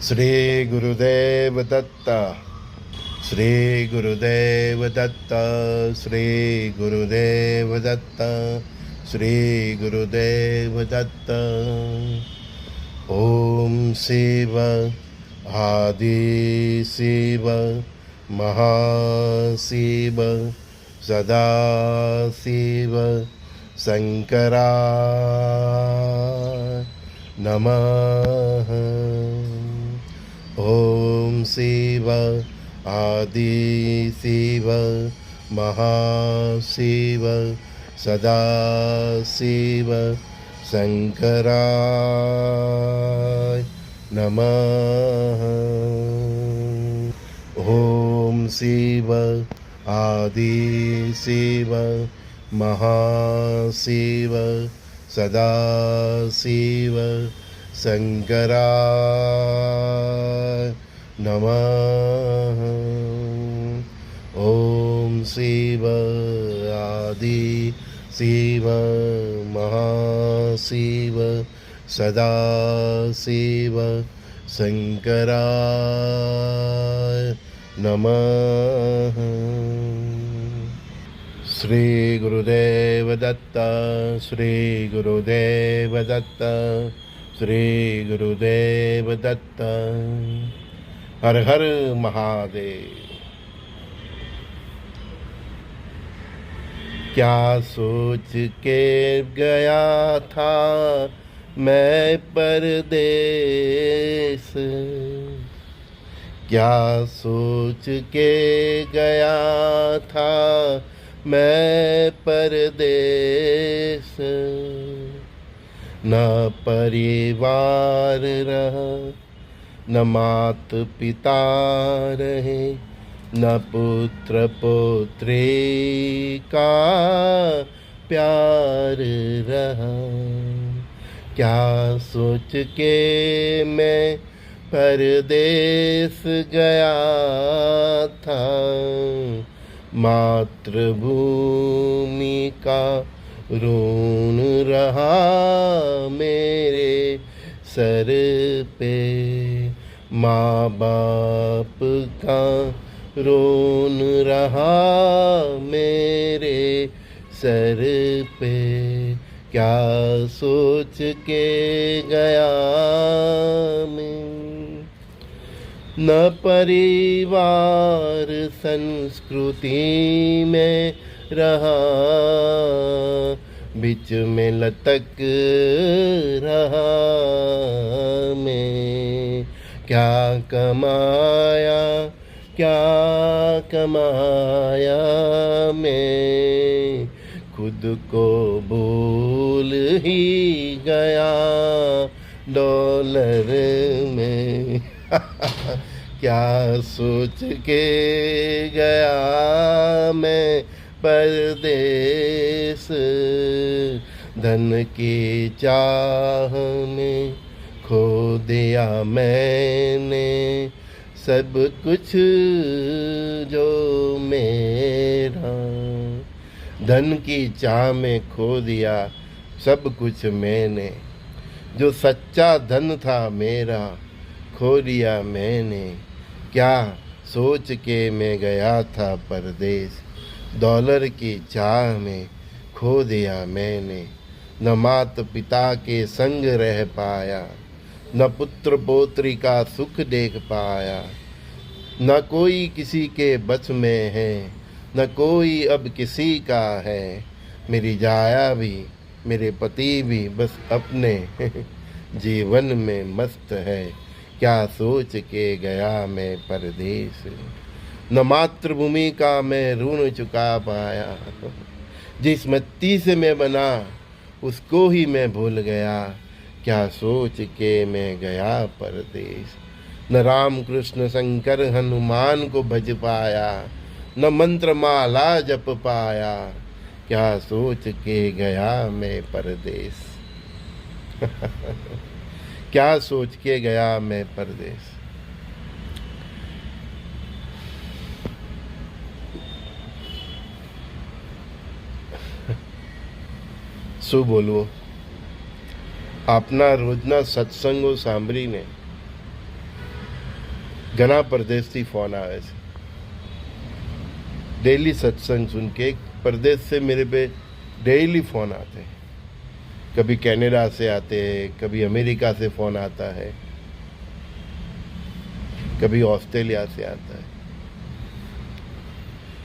શ્રી ગુરુદેવ દત્ત શ્રી ગુરુદેવ દત્ત શ્રી ગુરુદેવ દત્ત શ્રી ગુરુદેવ દત્ત ઓમ શિવ આદિ શિવ મહાશિવ સદા શિવ नमः ॐ शिव आदि शिव महाशिव सदाशिव शङ्कराय नमः ॐ शिव आदि आदिशिव महाशिव सदाशिव शङ्कराय नमः ॐ शिव आदि शिव महाशिव सदाशिव शङ्कराय नमः श्री गुरुदेव दत्त श्री गुरुदेव दत्त श्री गुरुदेव दत्त हर हर महादेव क्या सोच के गया था मैं परदेस क्या सोच के गया था मैं परदेस न परिवार रहा न मात पिता रहे न पुत्र पुत्री का प्यार रहा क्या सोच के मैं परदेस गया था मातृभूमि का ऋण रहा मेरे सर पे माँ बाप का ऋण रहा मेरे सर पे क्या सोच के गया मैं न परिवार संस्कृति में रहा, बीच में लटक रहा मैं। क्या कमाया क्या कमाया मैं? खुद को भूल ही गया डॉलर में। क्या सोच के गया मैं परदेस? धन की चाह में खो दिया मैंने सब कुछ जो मेरा। धन की चाह में खो दिया सब कुछ मैंने। जो सच्चा धन था मेरा खो दिया मैंने, क्या सोच के मैं गया था परदेश डॉलर की चाह में खो दिया मैंने, न मात पिता के संग रह पाया, न पुत्र पोत्री का सुख देख पाया, न कोई किसी के बस में है, न कोई अब किसी का है, मेरी जाया भी, मेरे पति भी बस अपने जीवन में मस्त है। क्या सोच के गया मैं परदेश? न मातृभूमि का मैं ऋण चुका पाया। जिस मिट्टी से मैं बना, उसको ही मैं भूल गया। क्या सोच के मैं गया परदेश? न राम कृष्ण शंकर हनुमान को भज पाया, न मंत्र माला जप पाया। क्या सोच के गया मैं परदेश? क्या सोच के गया मैं परदेश શું બોલવું આપના રોજના સત્સંગો સાંભળીને घना प्रदेश से फोन आए थे डेली सत्संग सुन के एक प्रदेश से मेरे पे डेली फोन आते हैं कभी कनाडा से आते हैं कभी अमेरिका से फोन आता है कभी ऑस्ट्रेलिया से आता है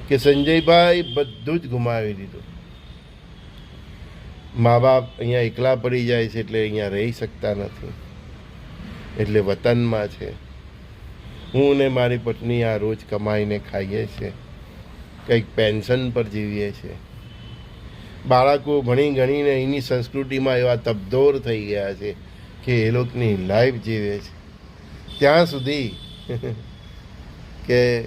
કે સંજયભાઈ બધું જ ગુમાવી દીધું મા બાપ અહીંયા એકલા પડી જાય છે એટલે અહીંયા રહી શકતા નથી એટલે વતનમાં છે હું ને મારી પત્ની આ રોજ કમાઈને ખાઈએ છીએ કંઈક પેન્શન પર જીવીએ છીએ બાળકો ભણી ગણીને એની સંસ્કૃતિમાં એવા તબદોર થઈ ગયા છે કે એ લોકોની લાઈફ જીવે છે. ત્યાં સુધી કે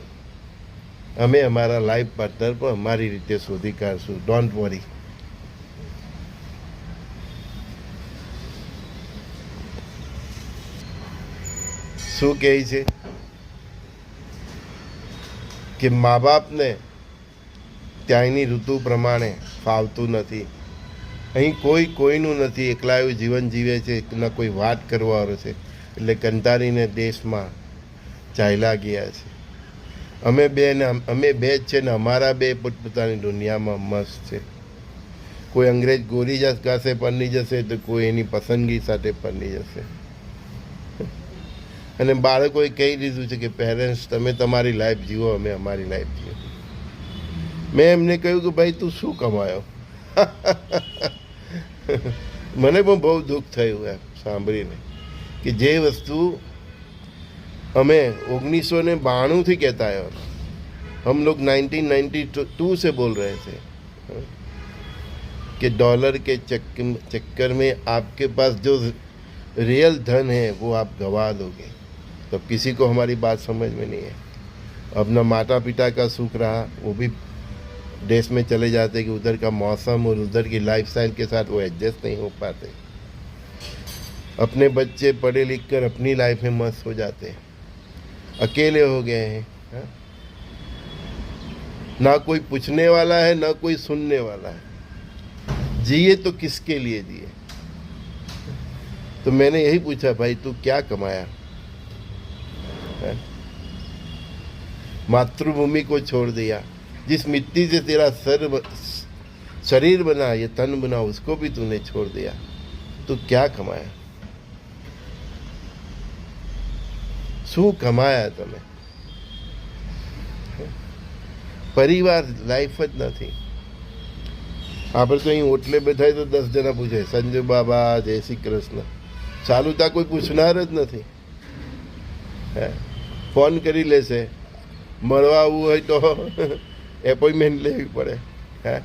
અમે અમારા લાઈફ પાર્ટનર પણ અમારી રીતે શોધી કાઢશું. ડોન્ટ વરી શું કહે છે? કે મા બાપને ત્યાંની ઋતુ પ્રમાણે ફાવતું નથી. અહીં કોઈ કોઈનું નથી, એકલાયું જીવન જીવે છે ન કોઈ વાત કરવાવાળો છે. એટલે કંટાળીને દેશમાં ચાલ્યા ગયા છે. અમે બે ને અમે બે જ છે ને અમારા બે પોતપોતાની દુનિયામાં મસ્ત છે. કોઈ અંગ્રેજ ગોરી જસ પરની જશે તો કોઈ એની પસંદગી સાથે પરની જશે. અને બાળકોએ કહી દીધું છે કે પેરેન્ટ્સ તમે તમારી લાઈફ જીવો, અમે અમારી લાઈફ જીવો मैं हमने कहू कि भाई तू शू कमाय? मैंने बहुत दुख थे सांभी ने कि जे वस्तु हमें ओगनीस सौ ने बाणु थी कहता है हम लोग 1992 से बोल रहे थे हाँ, कि डॉलर के चक्कर में आपके पास जो रियल धन है, वो आप गवा दोगे। तो किसी को हमारी बात समझ में नहीं है। अपना माता पिता का सुख रहा, वो भी देश में चले जाते कि उधर का मौसम और उधर की लाइफस्टाइल के साथ वो एडजस्ट नहीं हो पाते। अपने बच्चे पढ़े लिख कर अपनी लाइफ में मस्त हो जाते हैं। अकेले हो गए हैं हाँ? ना कोई पूछने वाला है, ना कोई सुनने वाला है। जिए तो किसके लिए जिए? तो मैंने यही पूछा, भाई, तू क्या कमाया? मातृभूमि को छोड़ दिया। जिस मिट्टी से तेरा सर ब- शरीर बना ये तन बना उसको भी तूने छोड़ दिया तू क्या कमाया શું કમાયા તમે પરિવાર લાઈફ જ નથી આપણે તો અહીં ઓટલે બેઠા તો દસ જણા પૂછે સંજય બાબા જય શ્રી કૃષ્ણ ચાલુ ત્યાં કોઈ પૂછનાર જ નથી હે ફોન કરી લેશે મળવા આવવું હોય તો એપોઇન્ટમેન્ટ લેવી પડે હે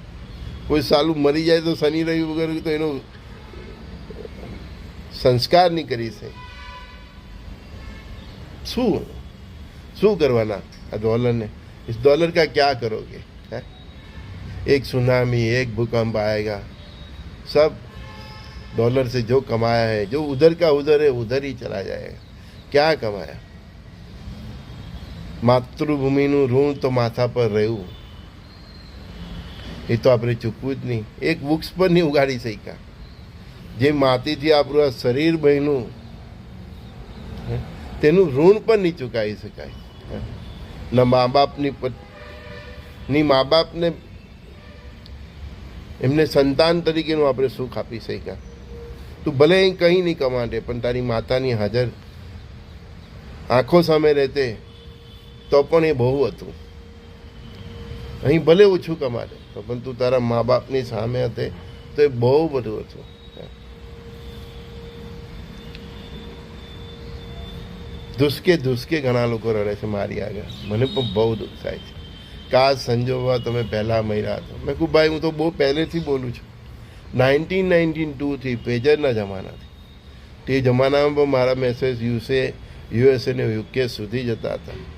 કોઈ સાલું મરી જાય તો શનિ રવિ વગર તો એનો સંસ્કાર નહીં કરી શકે શું શું કરવાના આ डॉलर इस डॉलर का क्या करोगे हैं? एक सुनामी एक भूकंप आएगा सब डॉलर से जो कमाया है जो उधर का उधर है उधर ही चला जाएगा क्या कमाया માતૃભૂમિનું ઋણ તો માથા પર રહ્યું એ તો આપણે ચૂકવું જ નહીં. એક વૃક્ષ પર નહીં ઉગાડી શક્યા. જે માતીથી આપણું આ શરીર બન્યું તેનું ઋણ પણ નહીં ચૂકાવી શકાય. ન મા બાપની ની મા બાપને એમને સંતાન તરીકેનું આપણે સુખ આપી શક્યા. તું ભલે અહીં કંઈ નહીં કમાટે, પણ તારી માતાની હાજર આંખો સામે રહેતે, તો પણ એ બહુ હતું. અહીં ભલે ઓછું કમાડે તો તારા મા બાપની સામે હતે તો એ બહુ બધું હતું. ધુસકે ધુસકે ઘણા લોકો રડે છે મારી આગળ. મને પણ બહુ દુઃખ થાય છે. કા સંજોગમાં તમે પહેલાં મળ્યા હતા. મેં કહું ભાઈ, હું તો બહુ પહેલેથી બોલું છું. નાઇન્ટીન નાઇન્ટીન ટુથી પેજરના જમાનાથી. તે જમાનામાં પણ મારા મેસેજ યુસે યુએસએ ને યુકે સુધી જતા હતા.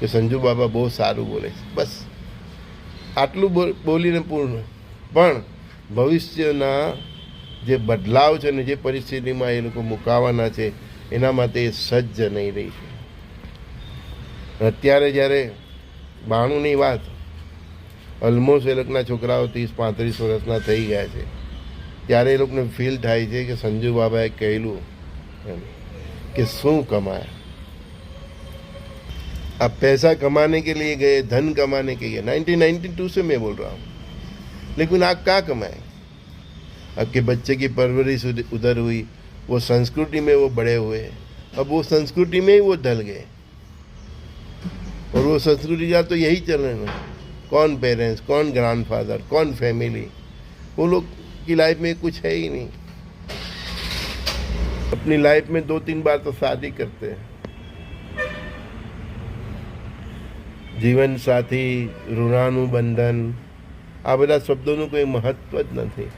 કે સંજુ બાબા બહુ સારું બોલે છે. બસ. આટલું બોલીને પૂર્ણ પણ ભવિષ્યના જે બદલાવ છે ને જે પરિસ્થિતિમાં એ લોકો મુકાવાના છે, એના માટે એ સજ્જ નહીં રહી છે અત્યારે જ્યારે બાણુંની વાત ઓલમોસ્ટ એ લોકોના છોકરાઓ ત્રીસ, પાંત્રીસ વર્ષના થઈ ગયા છે, ત્યારે એ લોકોને ફીલ થાય છે કે સંજુ બાબાએ કહેલું કે શું કમાયા? आप पैसा कमाने के लिए गए, धन कमाने के लिए। 1992 से मैं बोल रहा हूँ। लेकिन आप क्या कमाए? आपके बच्चे की परवरिश उधर हुई, वो संस्कृति में वो बड़े हुए, अब वो संस्कृति में ही वो ढल गए। और वो संस्कृति का तो यही चल रहा है। कौन पेरेंट्स कौन ग्रैंडफादर कौन फैमिली वो लोग की लाइफ में कुछ है ही नहीं। अपनी लाइफ में दो तीन बार तो शादी करते हैं। જીવન સાથી ઋણાનું બંધન આ બધા શબ્દોનું કોઈ મહત્વ જ નથી.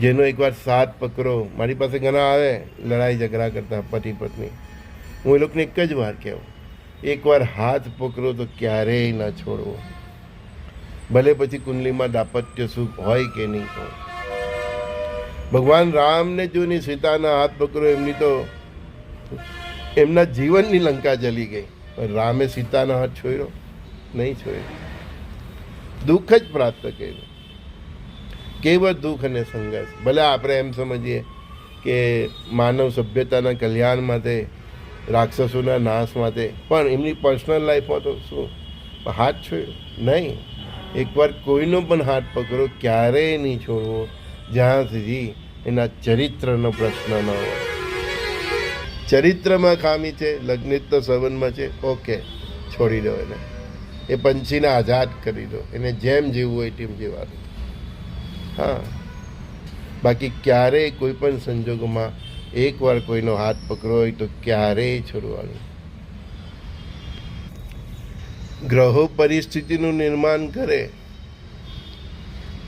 જેનો એકવાર સાથ પકડો, મારી પાસે ઘણા આવે, લડાઈ ઝઘડા કરતા પતિ પત્ની. હું એ લોકોને એક જ વાર કહેવું, એકવાર હાથ પકડો તો ક્યારેય ના છોડવો. ભલે પછી કુંડલીમાં દાપત્ય સુખ હોય કે નહીં હોય. ભગવાન રામને જોઈને સીતાના હાથ પકડો એમની તો એમના જીવનની લંકા જલી ગઈ. પણ રામે સીતાનો હાથ છોડ્યો, નહીં છોડ્યો. દુઃખ જ પ્રાપ્ત કર્યું. કેવળ દુઃખ અને સંઘર્ષ. ભલે આપણે એમ સમજીએ કે માનવ સભ્યતાના કલ્યાણ માટે, રાક્ષસોના નાશ માટે, પણ એમની પર્સનલ લાઈફમાં તો શું? હાથ છોડ્યો? નહીં. એકવાર કોઈનો પણ હાથ પકડો, ક્યારેય નહીં છોડવો. જ્યાં સુધી એના ચરિત્રનો પ્રશ્ન ન હોય. ચરિત્રમાં ખામી છે, લગ્નિત તો સંબંધમાં છે ઓકે છોડી દો એને. એ પંછીને આઝાદ કરી દો. એને જેમ જીવવું હોય તેમ જીવાનું હા. બાકી ક્યારેય કોઈ પણ સંજોગોમાં એકવાર કોઈનો હાથ પકડો હોય તો ક્યારેય છોડવાનું. ગ્રહો પરિસ્થિતિનું નિર્માણ કરે.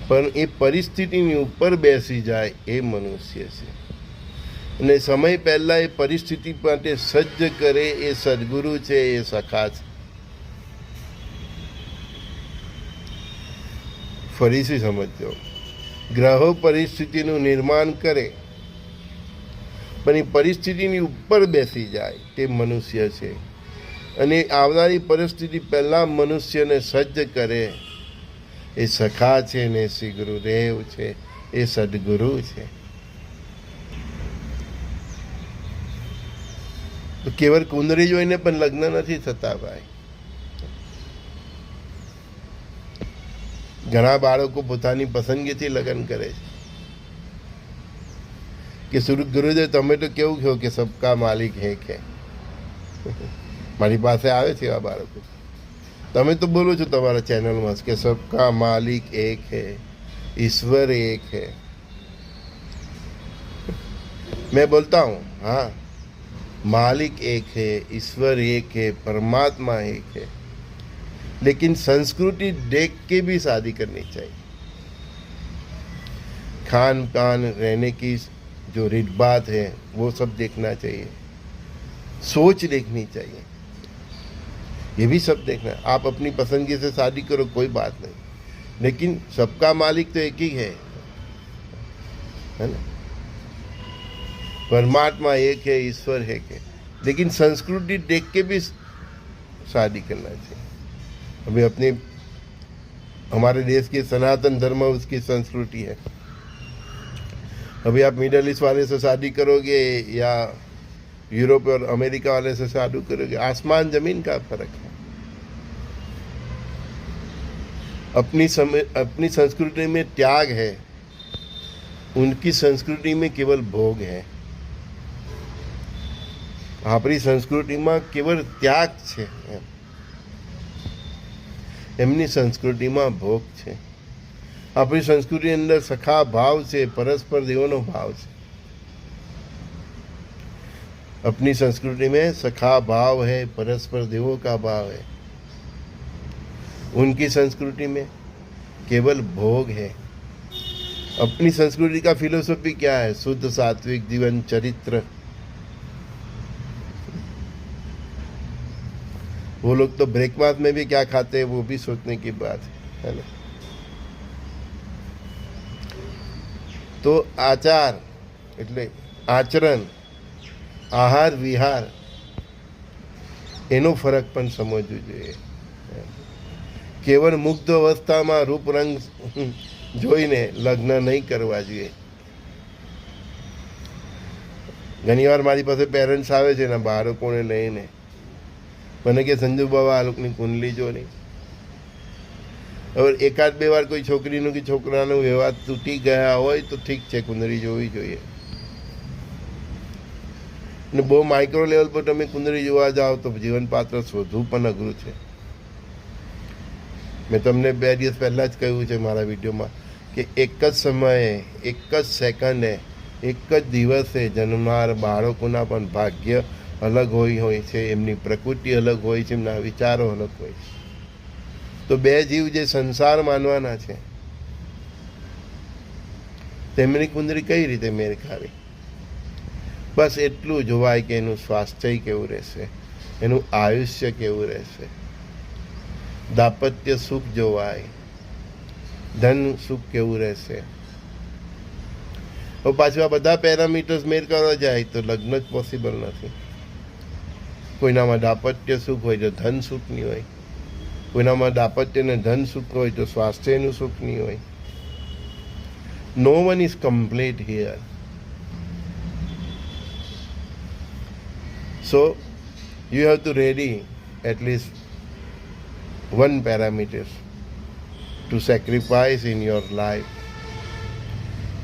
પણ એ પરિસ્થિતિની ઉપર બેસી જાય એ મનુષ્ય છે. અને સમય પહેલાં એ પરિસ્થિતિ માટે સજ્જ કરે એ સદગુરુ છે, એ સખા છે. ફરીથી સમજો ગ્રહો પરિસ્થિતિનું નિર્માણ કરે, પણ એ પરિસ્થિતિની ઉપર બેસી જાય તે મનુષ્ય છે. અને આવનારી પરિસ્થિતિ પહેલાં મનુષ્યને સજ્જ કરે. એ સખા છે ને શ્રી ગુરુદેવ છે, એ સદગુરુ છે. તો કેવળ કુંદરી જોઈને પણ લગ્ન નથી થતા ભાઈ. ઘણા બાળકો પોતાની પસંદગીથી લગ્ન કરે છે. કે સુરત ગુરુદેવ, તમે તો કેવું કહો કે સબકા માલિક હે કે? મારી પાસે આવે છે એવા બાળકો. તમે તો બોલો છો તમારા ચેનલમાં કે સબકા માલિક એક હે, ઈશ્વર એક હે. મેં બોલતા હું, હા. मालिक एक है, ईश्वर एक है, परमात्मा एक है। लेकिन संस्कृति देख के भी शादी करनी चाहिए। खान पान, रहने की जो रीत बात है, वो सब देखना चाहिए। सोच देखनी चाहिए। ये भी सब देखना है। आप अपनी पसंदगी से शादी करो, कोई बात नहीं। लेकिन सबका मालिक तो एक ही है। है ना? परमात्मा एक है, ईश्वर है के लेकिन संस्कृति देख के भी शादी करना चाहिए। अभी अपने, हमारे देश के सनातन धर्म उसकी संस्कृति है। अभी आप मिडल ईस्ट वाले से शादी करोगे या यूरोप और अमेरिका वाले से शादी करोगे, आसमान, ज़मीन का फ़र्क है। अपनी समय, अपनी संस्कृति में त्याग है, उनकी संस्कृति में केवल भोग है। આપણી સંસ્કૃતિમાં કેવળ ત્યાગ છે એમ એમની સંસ્કૃતિમાં ભોગ છે આપણી સંસ્કૃતિ અંદર સખા ભાવ છે પરસ્પર દેવોનો ભાવ છે अपनी संस्कृति में सखा भाव है परस्पर देवों का भाव है उनकी संस्कृति में केवल भोग है अपनी संस्कृति का फिलोसफी क्या है शुद्ध सात्विक जीवन चरित्र वो लोग तो ब्रेकफास्ट में भी क्या खाते हैं वो भी सोचने की बात है है ना તો આચાર એટલે આચરણ આહાર વિહાર એનો ફરક પણ સમજવું જોઈએ કેવળ મુગ્ધ અવસ્થામાં રૂપ રંગ જોઈને લગ્ન નહીં કરવા જોઈએ ઘણીવાર મારી પાસે પેરેન્ટ્સ આવે છે ને બાળકોને લઈને મને કે સંજુ બાબા આ લોકોની કુંડલી જો નહીં. હવે એકાદ બે વાર કોઈ છોકરીનું કે છોકરાનો વ્યવહાર તૂટી ગયા હોય તો ઠીક છે, કુંદરી જોવી જોઈએ. ને બહુ માઇક્રો લેવલ પર તમે કુંદરી જોવા જાઓ તો જીવનપાત્ર શોધવું પણ અઘરું છે. મેં તમને બે દિવસ પહેલાં જ કહ્યું છે મારા વિડીયોમાં કે એક જ સમયે, એક જ સેકન્ડે એક જ દિવસે જન્મનાર બાળકોના પણ ભાગ્ય અલગ હોય હોય છે, એમની પ્રકૃતિ અલગ હોય છે, એમના વિચારો અલગ હોય છે. તો બે જીવ જે સંસાર માનવાના છે, તેમની કુંદરી કઈ રીતે મેળ ખાવી? બસ એટલું જોવાય કે એનું સ્વાસ્થ્ય કેવું રહેશે, એનું આયુષ્ય કેવું રહેશે. દાપત્ય સુખ જોવાય, ધન સુખ કેવું રહેશે. પાછું આ બધા પેરામીટર્સ મેળ કરવા જાય તો લગ્ન જ પોસિબલ નથી. કોઈનામાં દાંપત્ય સુખ હોય તો ધન સુખની હોય. કોઈનામાં દાંપત્યને ધન સુખ હોય તો સ્વાસ્થ્યનું સુખ નહીં હોય no one is complete here so you have to ready at least one parameter to sacrifice in your life.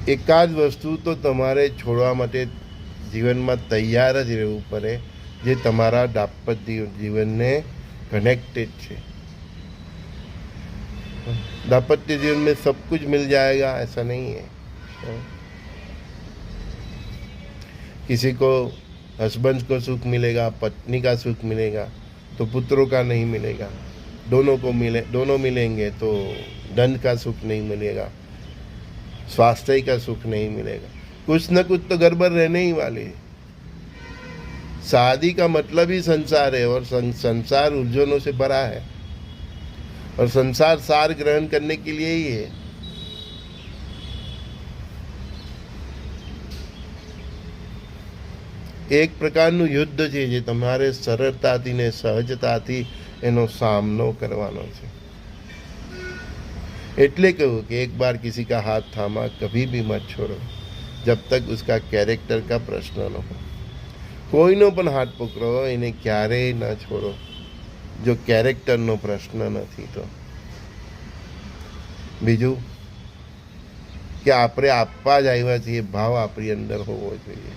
એકાદ વસ્તુ તો તમારે છોડવા માટે જીવનમાં તૈયાર જ રહેવું પડે. જે તમારા દાંપત્ય જીવનને કનેક્ટેડ છે दाम्पत्य जीवन में सब कुछ मिल जाएगा ऐसा नहीं है किसी को हस्बैंड को सुख मिलेगा पत्नी का सुख मिलेगा तो पुत्रों का नहीं मिलेगा दोनों को मिले दोनों मिलेंगे तो दंड का सुख नहीं मिलेगा स्वास्थ्य का सुख नहीं मिलेगा कुछ न कुछ तो गड़बड़ रहने ही वाली है शादी का मतलब ही संसार है और सं, संसार उलझनों से भरा है और संसार सार ग्रहण करने के लिए ही है એક પ્રકારનું યુદ્ધ છે જે તમારે સરળતાથી ને સહજતાથી એનો સામનો કરવાનો છે એટલે કહ્યું કે એક બાર किसी का हाथ थामा कभी भी मत छोड़ो जब तक उसका कैरेक्टर का प्रश्न न हो કોઈનો પણ હાથ પકડો, એને ક્યારેય ન છોડો. જો કેરેક્ટરનો પ્રશ્ન નથી તો. બીજું કે આપણે આપવા જ આવ્યા છીએ ભાવ આપણી અંદર હોવો જોઈએ.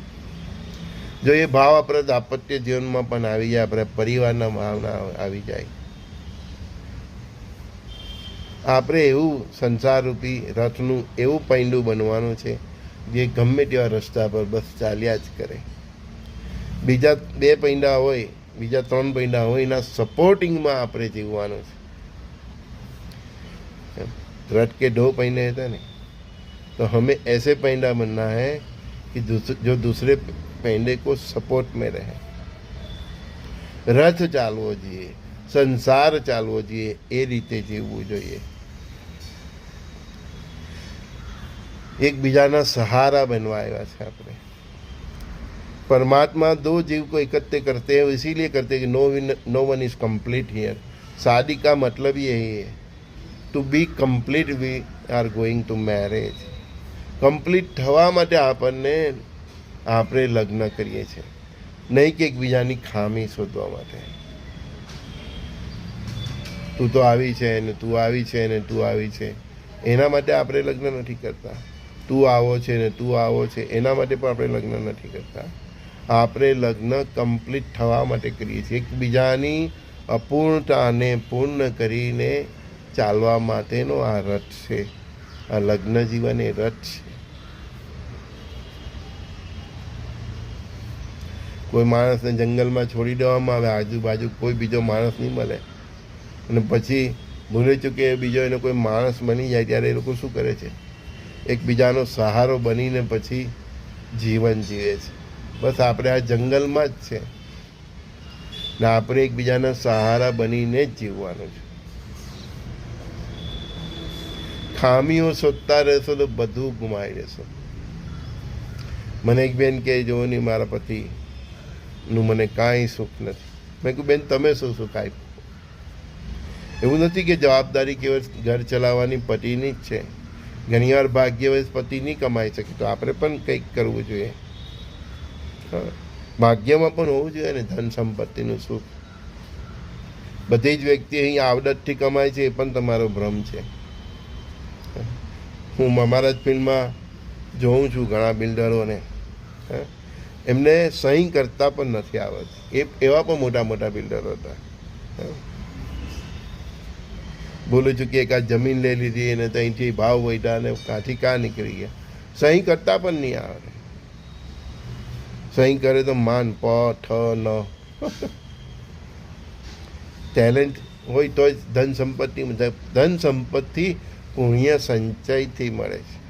જો એ ભાવ આપણે દાપત્ય જીવનમાં પણ આવી જાય, આપણે પરિવારના ભાવના આવી જાય. આપણે એવું સંસારરૂપી રથનું એવું પૈંડું બનવાનું છે, જે ગમે તેવા રસ્તા પર બસ ચાલ્યા જ કરે. બીજા બે પૈંડા હોય બીજા ત્રણ પૈંડા હોય એના સપોર્ટિંગમાં આપણે જીવવાનું છે रथ के दो पहिने थे ना तो हमें ऐसे पैंडा बनना है कि दूस- जो दूसरे पैंडे को सपोर्ट में रहे રથ ચાલવો જોઈએ સંસાર ચાલવો જોઈએ એ રીતે જીવવું જોઈએ એકબીજાના સહારા બનવા આવ્યા છે આપણે परमात्मा दो जीव को इकट्ठे करते हैं इसीलिए करते हैं कि no no one is complete here शादी का मतलब यही है to be complete we are going to marriage complete થવા માટે આપણને આપણે લગ્ન કરીએ છીએ નહીં કે એકબીજાની ખામી શોધવા માટે તું તો આવી છે ને તું આવી છે ને તું આવી છે એના માટે આપણે લગ્ન નથી કરતા તું આવો છે ને તું આવો છે એના માટે પણ આપણે લગ્ન નથી કરતા આપણે લગ્ન કમ્પ્લીટ થવા માટે કરીએ છીએ. એકબીજાની અપૂર્ણતાને પૂર્ણ કરીને ચાલવા માટેનો આ રથ છે. આ લગ્ન જીવન એ રથ છે. કોઈ માણસને જંગલમાં છોડી દેવામાં આવે, આજુબાજુ કોઈ બીજો માણસ નહીં મળે. અને પછી ભૂલે ચૂકે બીજો એનો કોઈ માણસ બની જાય ત્યારે એ લોકો શું કરે છે? એકબીજાનો સહારો બનીને પછી જીવન જીવે છે. બસ આપણે આ જંગલમાં જ છે. ને આપણે એકબીજાના સહારા બનીને જ જીવવાનું છે. ખામીઓ શોધતા રહેશો તો બધું ગુમાવી દેશો મને એક બેન કહે, જો નહીં મારા પતિનું મને કાંઈ સુખ નથી. મેં કહ્યું બેન, તમે શું સુખ આપ્યું? એવું નથી કે જવાબદારી કેવળ ઘર ચલાવવાની પતિની જ છે. ઘણીવાર ભાગ્યવશ પતિ નહીં કમાઈ શકે, તો આપણે પણ કંઈક કરવું જોઈએ. ભાગ્યમાં પણ હોવું જોઈએ ને, ધન સંપત્તિનું સુખ. બધી જ વ્યક્તિ અહીં આવડતથી કમાય છે, એ પણ તમારો ભ્રમ છે. હું? અમારા જ ફિલ્ડમાં જોઉં છું ઘણા બિલ્ડરોને. એમને સહી કરતા પણ નથી આવડતી. એ, એવા પણ મોટા મોટા બિલ્ડરો હતા. બોલું છું કે એક આ જમીન લઈ લીધી અને ત્યાંથી ભાવ વધ્યા અને કાંથી કાં નીકળી ગયા? સહી કરતા પણ નહીં આવડે. સહી કરે તો માન, પ, ઠ ન ટેલેન્ટ હોય તો જ ધન સંપત્તિ ધન સંપત્તિ પુણ્ય સંચયથી મળે છે.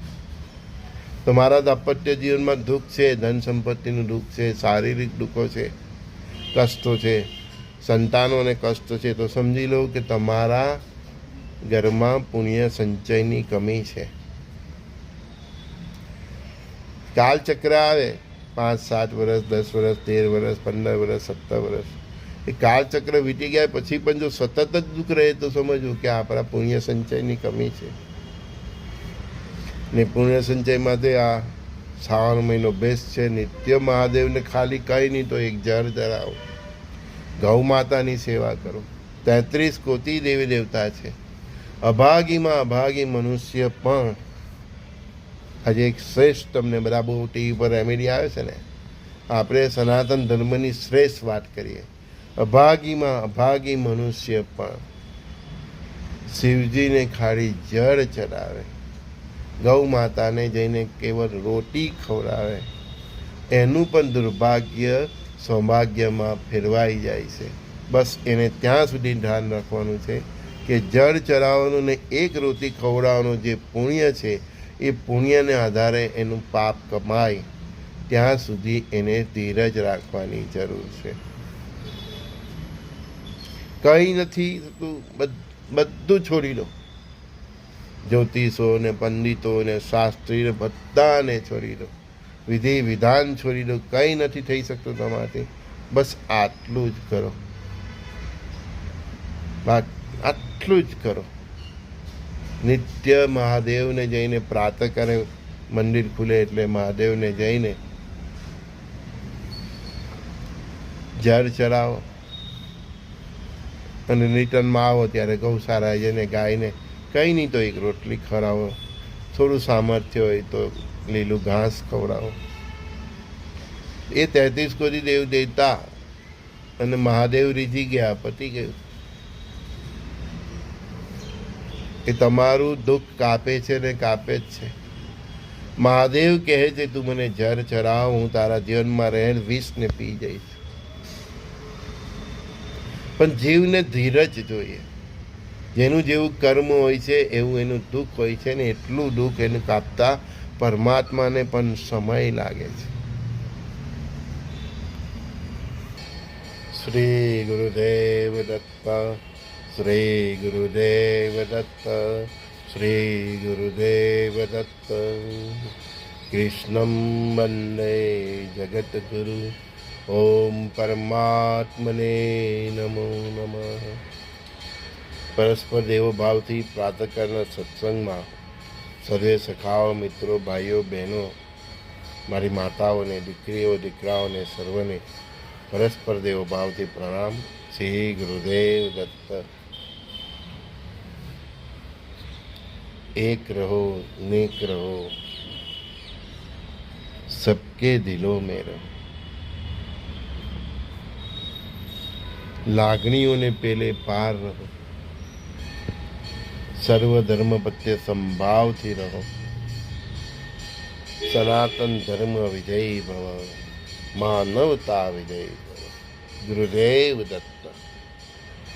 તમારા દાપત્ય જીવનમાં દુઃખ છે, ધન સંપત્તિનું દુઃખ છે, શારીરિક દુઃખો છે, કષ્ટો છે સંતાનોને કષ્ટ છે, તો સમજી લો કે તમારા ઘરમાં પુણ્ય સંચયની કમી છે. કાલચક્ર આવે પાંચ, સાત વર્ષ દસ વર્ષ તેર વર્ષ પંદર વર્ષ સત્તર વર્ષ એ કાળચક્ર વીતી ગયા પછી પણ જો સતત જ દુઃખ રહે તો સમજવું કે આપણા પુણ્ય સંચયની કમી છે. ને પુણ્ય સંચય માટે આ શ્રાવણ મહિનો બેસ્ટ છે. નિત્ય મહાદેવને ખાલી કંઈ નહીં તો એક જળ ધરાવો ગૌ માતાની સેવા કરો. તેત્રીસ કોટી દેવી દેવતા છે. અભાગીમાં અભાગી મનુષ્ય પણ આજે એક શ્રેષ્ઠ તમને બધા બહુ ટીવી પર રેમેડી આવે છે ને, આપણે સનાતન ધર્મની શ્રેષ્ઠ વાત કરીએ. અભાગીમાં અભાગી મનુષ્ય પણ શિવજીને ખાલી જળ ચડાવે, ગૌ માતાને જઈને કેવળ રોટી ખવડાવે, એનું પણ દુર્ભાગ્ય સૌભાગ્યમાં ફેરવાઈ જાય છે. બસ એને ત્યાં સુધી ધ્યાન રાખવાનું છે કે જળ ચડાવવાનું ને એક રોટી ખવડાવવાનું જે પુણ્ય છે એ પુણ્યને આધારે એનું પાપ કમાય, ત્યાં સુધી એને ધીરજ રાખવાની જરૂર છે. કંઈ નથી થતું બધ- છોડી દો. જ્યોતિષો ને પંડિતો ને શાસ્ત્રી બધાને છોડી દો. વિધિ, વિધાન છોડી દો. કંઈ નથી થઈ શકતું તમારાથી. બસ આટલું જ કરો. આટલું જ કરો. નિત્ય મહાદેવને જઈને પ્રાતઃકાળે મંદિર ખુલે એટલે મહાદેવને જઈને જળ ચડાવો. અને રિટર્નમાં આવો ત્યારે ગૌશાળા જઈને ગાયને કંઈ નહીં તો એક રોટલી ખવડાવો. થોડું સામર્થ્ય હોય તો લીલું ઘાસ ખવડાવો. એ તેત્રીસ કોટી દેવ દેવતા અને મહાદેવ રીજી ગયા, પતી ગયું. એ તમારું દુઃખ કાપે છે ને કાપે જ છે. મહાદેવ કહે છે, તું મને જર ચરાવ, હું તારા જીવનમાં રહેલ વિષને પી જઈશ. પણ જીવને ધીરજ જોઈએ. જેનું જેવું કર્મ હોય છે, એવું એનું દુઃખ હોય છે ને એટલું દુઃખ એનું કાપતા પરમાત્માને પણ સમય લાગે છે. શ્રી ગુરુદેવ દત્ત શ્રી ગુરુદેવ દત્ત શ્રી ગુરુદેવ દત્ત કૃષ્ણમ વંદે જગદગુરુ ઓમ પરમાત્મને નમો નમઃ પરસ્પર દેવો ભાવથી પ્રાતકાળના સત્સંગમાં સર્વે સખાઓ મિત્રો ભાઈઓ બહેનો મારી માતાઓને દીકરીઓ દીકરાઓને સર્વને પરસ્પર દેવો ભાવથી પ્રણામ શ્રી ગુરુદેવ દત્ત એક રહો નેક રહો सबके दिलों में રહો લાગણીઓને પેલે પાર રહો સર્વ ધર્મ પ્રત્યે સંભાવથી રહો સનાતન ધર્મ વિજયી ભવ માનવતા વિજયી ભવ ગુરુદેવ દત્ત